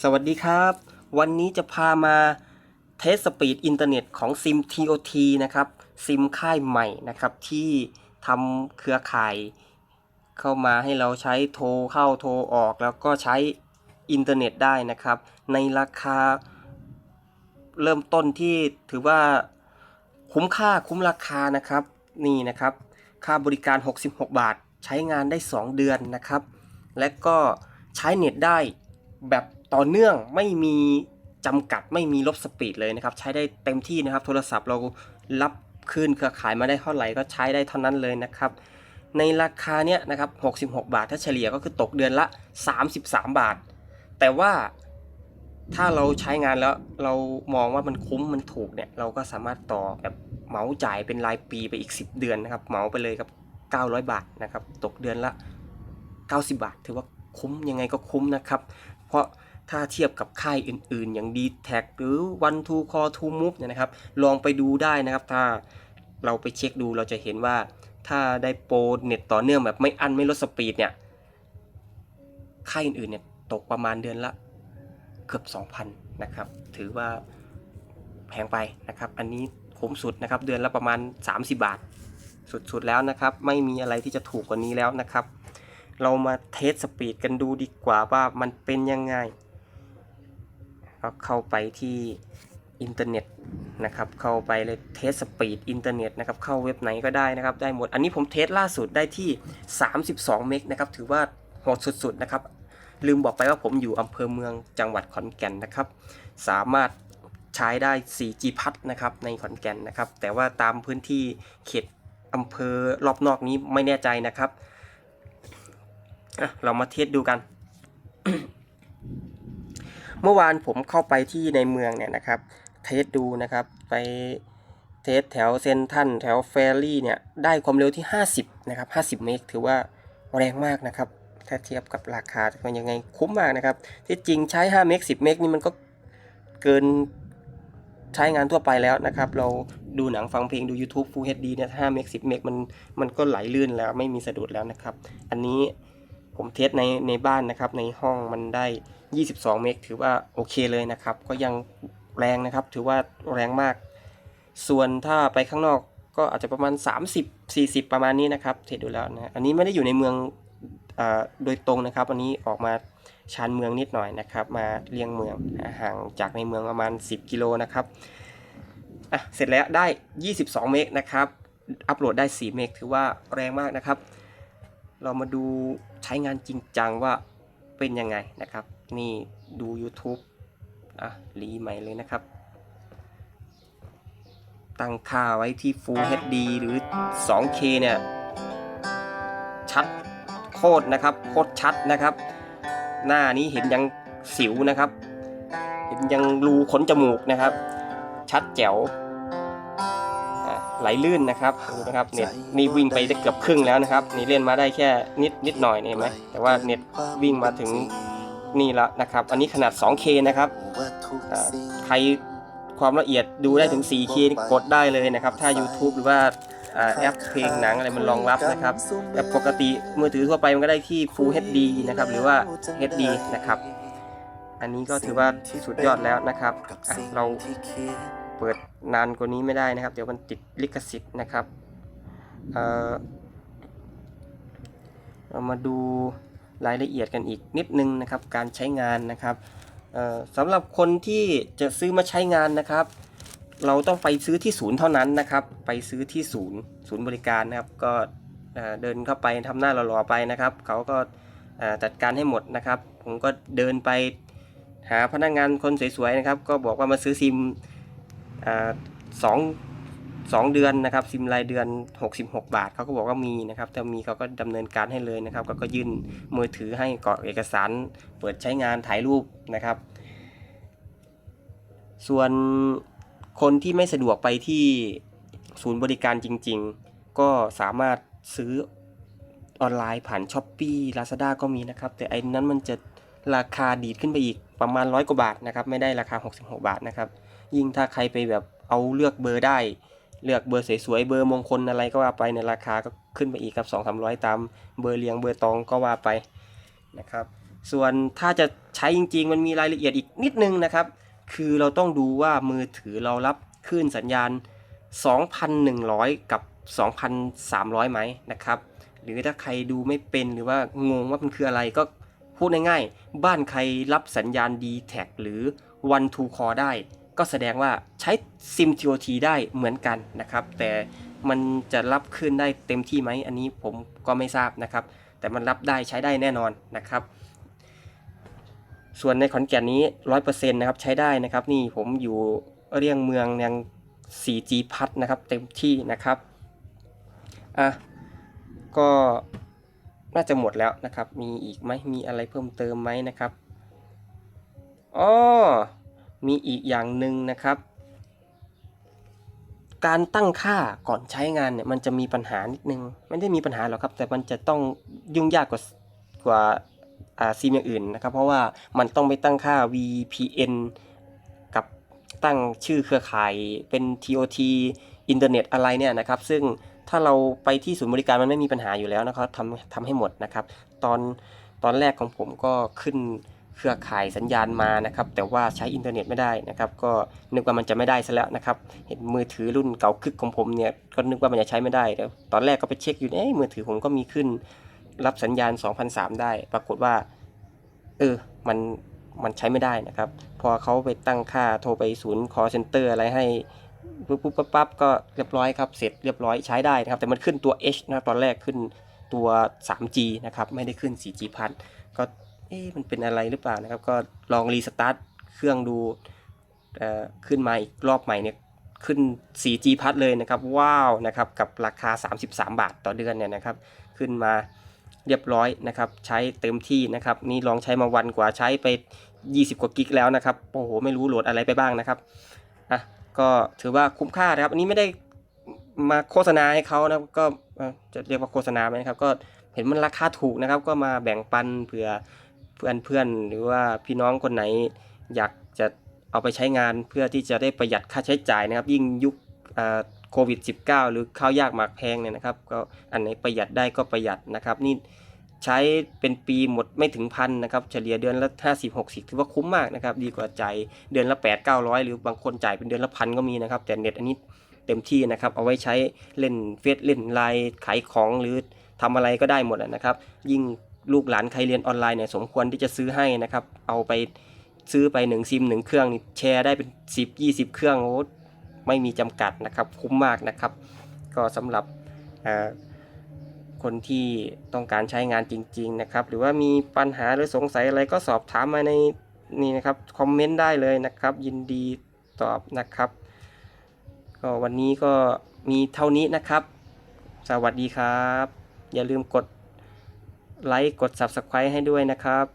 สวัสดีครับ วันนี้จะพามาเทสสปีดอินเทอร์เน็ตของซิม TOT นะครับ ซิมค่ายใหม่นะครับที่ทำเครือข่าย เข้ามาให้เราใช้โทรเข้าโทรออก แล้วก็ใช้อินเทอร์เน็ตได้นะครับ ในราคาเริ่มต้นที่ถือว่าคุ้มค่าคุ้มราคานะครับ นี่นะครับ ค่าบริการ 66 บาท ใช้งานได้ 2 เดือนนะครับ และก็ใช้เน็ตได้แบบ ต่อเนื่องไม่มีจำกัดไม่มีลบสปีดเลยนะครับ ใช้ได้เต็มที่นะครับ โทรศัพท์เรารับคลื่นเครือข่ายมาได้เท่าไหร่ก็ใช้ได้เท่านั้นเลยนะครับ ในราคาเนี้ยนะครับ 66 บาทถ้าเฉลี่ยก็คือตกเดือนละ 33 บาท แต่ว่าถ้าเราใช้งานแล้วเรามองว่ามันคุ้มมันถูกเนี่ย เราก็สามารถต่อแบบเหมาจ่ายเป็นรายปีไปอีก 10 เดือนนะครับเหมาไปเลยครับ 900 บาทนะครับ ตกเดือนละ 90 บาท ถือว่าคุ้มยังไงก็คุ้มนะครับ เพราะ ถ้าเทียบกับค่ายอื่นๆ อย่าง d t แทหรือ One to Call to Move เนี่ยนะครับ ลองไปดูได้นะครับ ถ้าเราไปเช็คดูเราจะเห็นว่าถ้าได้โปรเน็ตต่อเนื่องแบบไม่อั้นไม่ลดสปีดเนี่ยค่ายอื่นๆเนี่ยตกประมาณเดือนละเกือบ 2,000 นะครับ ถือว่าแพงไปนะครับ อันนี้คุ้มสุดนะครับ เดือนละประมาณ 30 บาท สุดๆแล้วนะครับ ไม่มีอะไรที่จะถูกกว่านี้แล้วนะครับ เรามาเทสสปีดกันดูดีกว่าว่ามันเป็นยังไง ก็เข้าไปที่อินเทอร์เน็ตนะครับ เข้าไปเลยเทสสปีดอินเทอร์เน็ตนะครับ เข้าเว็บไหนก็ได้นะครับ ได้หมด อันนี้ผมเทสล่าสุดได้ที่ 32 เมกนะครับ ถือว่าโหดสุดๆนะครับ ลืมบอกไปว่าผมอยู่อำเภอเมืองจังหวัดขอนแก่นนะครับ สามารถใช้ได้ 4G พัดนะครับในขอนแก่นนะครับ แต่ว่าตามพื้นที่เขตอำเภอรอบนอกนี้ไม่แน่ใจนะครับ เรามาเทสดูกัน เมื่อวานผมเข้าไปที่ในเมืองเนี่ยนะครับ เทสดูนะครับไปเทสแถวเซนทันแถวเฟรรี่เนี่ยได้ความเร็วที่ 50 นะครับ 50 เมกถือว่าแรงมากนะครับ ถ้าเทียบกับราคามันยังไงคุ้มมากนะครับ ที่จริงใช้ 5 เมก 10 เมกนี่มันก็เกินใช้งานทั่วไปแล้วนะครับ เราดูหนังฟังเพลงดู YouTube Full HD เนี่ย5เมก10 เมกมันมันก็ไหลลื่นแล้วไม่มีสะดุดแล้วนะครับ อันนี้ ผมเทสในในบ้านนะครับ ในห้องมันได้ 22 เมกถือว่าโอเคเลยนะครับ ก็ยังแรงนะครับ ถือว่าแรงมาก ส่วนถ้าไปข้างนอกก็อาจจะประมาณ 30 40 ประมาณนี้นะครับ เทสดูแล้วนะอันนี้ไม่ได้อยู่ในเมืองอาโดยตรงนะครับ อันนี้ออกมาชานเมืองนิดหน่อยนะครับ มาเลี่ยงเมืองห่างจากในเมืองประมาณ 10 กิโลนะครับอะเสร็จแล้วได้ 22 เมกนะครับ อัปโหลดได้ 4 เมกถือว่าแรงมากนะครับ เรามาดูใช้งานจริงจังว่าเป็นยังไงนะครับ นี่ดู YouTube อะรีใหม่เลยนะครับ ตั้งค่าไว้ที่ Full HD หรือ 2K เนี่ย ชัดโคตรนะครับโคตรชัดนะครับ หน้านี้เห็นยังสิวนะครับ เห็นยังรูขนจมูกนะครับ ชัดแจ๋วอะ ไหลลื่นนะครับดูนะครับเน็ตนี่วิ่งไปได้เกือบครึ่งแล้วนะครับ นี่เล่นมาได้แค่นิดนิดหน่อยนี่เห็นไหมแต่ว่าเน็ตวิ่งมาถึงนี่แล้วนะครับ อันนี้ขนาด 2K นะครับอ่าใครความละเอียดดูได้ถึง 4K นี่กดได้เลยนะครับ ถ้า YouTube หรือว่าอ่าแอปเพลงหนังอะไรมันรองรับนะครับแต่ปกติมือถือทั่วไปมันก็ได้ที่ Full HD นะครับ หรือว่า HD นะครับ อันนี้ก็ถือว่าสุดยอดแล้วนะครับอะเรา เปิดนานกว่านี้ไม่ได้นะครับ เดี๋ยวมันติดลิขสิทธิ์นะครับเเรามาดูรายละเอียดกันอีกนิดนึงนะครับ การใช้งานนะครับสำหรับคนที่จะซื้อมาใช้งานนะครับ เราต้องไปซื้อที่ศูนย์เท่านั้นนะครับ ไปซื้อที่ศูนย์ศูนย์บริการนะครับ ก็เอ่อเดินเข้าไปทำหน้าหล่อๆไปนะครับเขาก็จัดการให้หมดนะครับ ผมก็เดินไปหาพนักงานคนสวยๆนะครับ ก็บอกว่ามาซื้อซิม สองสองเดือนนะครับซิมรายเดือน 66 บาทเขาก็บอกว่ามีนะครับถ้ามีเขาก็ดำเนินการให้เลยนะครับก็ก็ยื่นมือถือให้กรอกเอกสาร เปิดใช้งานถ่ายรูปนะครับ ส่วนคนที่ไม่สะดวกไปที่ศูนย์บริการจริง ๆ ก็สามารถซื้อออนไลน์ผ่าน s h อ p e e Lazada ก็มีนะครับ แต่ไอ้นั้นมันจะราคาดีดขึ้นไปอีกประมาณร้อยกว่าบาทนะครับ ไม่ได้ราคา 66 บาทนะครับ ยิ่งถ้าใครไปแบบเอาเลือกเบอร์ได้ เลือกเบอร์สวยๆเบอร์มงคลอะไรก็ว่าไปในราคาก็ขึ้นไปอีกครับ2 3 0 0 ตามเบอร์เรียงเบอร์ตองก็ว่าไปนะครับ ส่วนถ้าจะใช้จริงๆ มันมีรายละเอียดอีกนิดนึงนะครับ คือเราต้องดูว่ามือถือเรารับคลื่นสัญญาณ 2,100 กับ 2,300 ไหมนะครับ หรือถ้าใครดูไม่เป็นหรือว่างงว่ามันคืออะไรก็พูดง่ายๆ บ้านใครรับสัญญาณ d t แทหรือ One to Call ได้ ก็แสดงว่าใช้ SIM TOT ได้เหมือนกันนะครับ แต่มันจะรับขึ้นได้เต็มที่ไหมอันนี้ผมก็ไม่ทราบนะครับ แต่มันรับได้ใช้ได้แน่นอนนะครับ ส่วนในขอนแก่นนี้ 100%นะครับใช้ได้นะครับนี่ผมอยู่เรียงเมืองยัง 4G พัดนะครับเต็มที่นะครับอะก็น่าจะหมดแล้วนะครับ มีอีกไหมมีอะไรเพิ่มเติมไหมนะครับอ๋อ มีอีกอย่างหนึ่งนะครับ การตั้งค่าก่อนใช้งานเนี่ยมันจะมีปัญหานิดนึง ไม่ได้มีปัญหาหรอกครับ แต่มันจะต้องยุ่งยากกว่ากว่าอ่าซิมอย่างอื่นนะครับ เพราะว่ามันต้องไปตั้งค่า VPN กับตั้งชื่อเครือข่ายเป็น TOT อินเทอร์เน็ตอะไรเนี่ยนะครับ ซึ่งถ้าเราไปที่ศูนย์บริการมันไม่มีปัญหาอยู่แล้วนะครับทำทำให้หมดนะครับ ตอนตอนแรกของผมก็ขึ้น เครือข่ายสัญญาณมานะครับ แต่ว่าใช้อินเทอร์เน็ตไม่ได้นะครับ ก็นึกว่ามันจะไม่ได้ซะแล้วนะครับ เห็นมือถือรุ่นเก่าคึกของผมเนี่ย ก็นึกว่ามันจะใช้ไม่ได้แล้วตอนแรกก็ไปเช็คอยู่เอ๊ะมือถือผมก็มีขึ้น รับสัญญาณ 2003 ได้ ปรากฏว่า เออ มัน มันใช้ไม่ได้นะครับ พอเขาไปตั้งค่าโทรไปศูนย์ call center อะไรให้ปุ๊บปุ๊บปั๊บปั๊บก็เรียบร้อยครับ เสร็จเรียบร้อยใช้ได้นะครับ แต่มันขึ้นตัว H นะครับตอนแรกขึ้นตัว 3G นะครับ ไม่ได้ขึ้น 4G พันก็ เอ๊ะมันเป็นอะไรหรือเปล่านะครับ ก็ลองรีสตาร์ทเครื่องดูเอ่อขึ้นมาอีกรอบใหม่เนี่ยขึ้น 4G พัดเลยนะครับ ว้าวนะครับกับราคา 33 บาทต่อเดือนเนี่ยนะครับ ขึ้นมาเรียบร้อยนะครับ ใช้เต็มที่นะครับ นี่ลองใช้มาวันกว่าใช้ไป 20 กว่ากิกแล้วนะครับ โอ้โห ไม่รู้โหลดอะไรไปบ้างนะครับอะก็ถือว่าคุ้มค่านะครับ อันนี้ไม่ได้มาโฆษณาให้เขานะก็จะเรียกว่าโฆษณาไหมครับ ก็เห็นมันราคาถูกนะครับ ก็มาแบ่งปันเผื่อ พื่อนเพื่อนๆหรือว่าพี่น้องคนไหน อยากจะเอาไปใช้งานเพื่อที่จะได้ประหยัดค่าใช้จ่ายนะครับ ยิ่งยุคโควิด -19 หรือข้าวยากหมากแพงเนี่ยนะครับ ก็อันไหนประหยัดได้ก็ประหยัดนะครับ นี่ใช้เป็นปีหมดไม่ถึงพันนะครับเฉลี่ยเดือนละ 50 60 ถือว่าคุ้มมากนะครับ ดีกว่าจ่ายเดือนละ 8 900 หรือบางคนจ่ายเป็นเดือนละพันก็มีนะครับ แต่เน็ตอันนี้เต็มที่นะครับ เอาไว้ใช้เล่นเฟซเล่นไลน์ขายของหรือทำอะไรก็ได้หมดนะครับ ยิ่ง ลูกหลานใครเรียนออนไลน์เนี่ยสมควรที่จะซื้อให้นะครับ เอาไปซื้อไป1ซิม1เครื่องนี่แชร์ได้เป็น 10 20 เครื่องโอ้ไม่มีจำกัดนะครับ คุ้มมากนะครับ ก็สำหรับคนที่ต้องการใช้งานจริง ๆ นะครับ หรือว่ามีปัญหาหรือสงสัยอะไรก็สอบถามมาในนี่นะครับคอมเมนต์ได้เลยนะครับ ยินดีตอบนะครับ ก็วันนี้ก็มีเท่านี้นะครับ สวัสดีครับ อย่าลืมกด ไลค์กด Subscribe ให้ด้วยนะครับ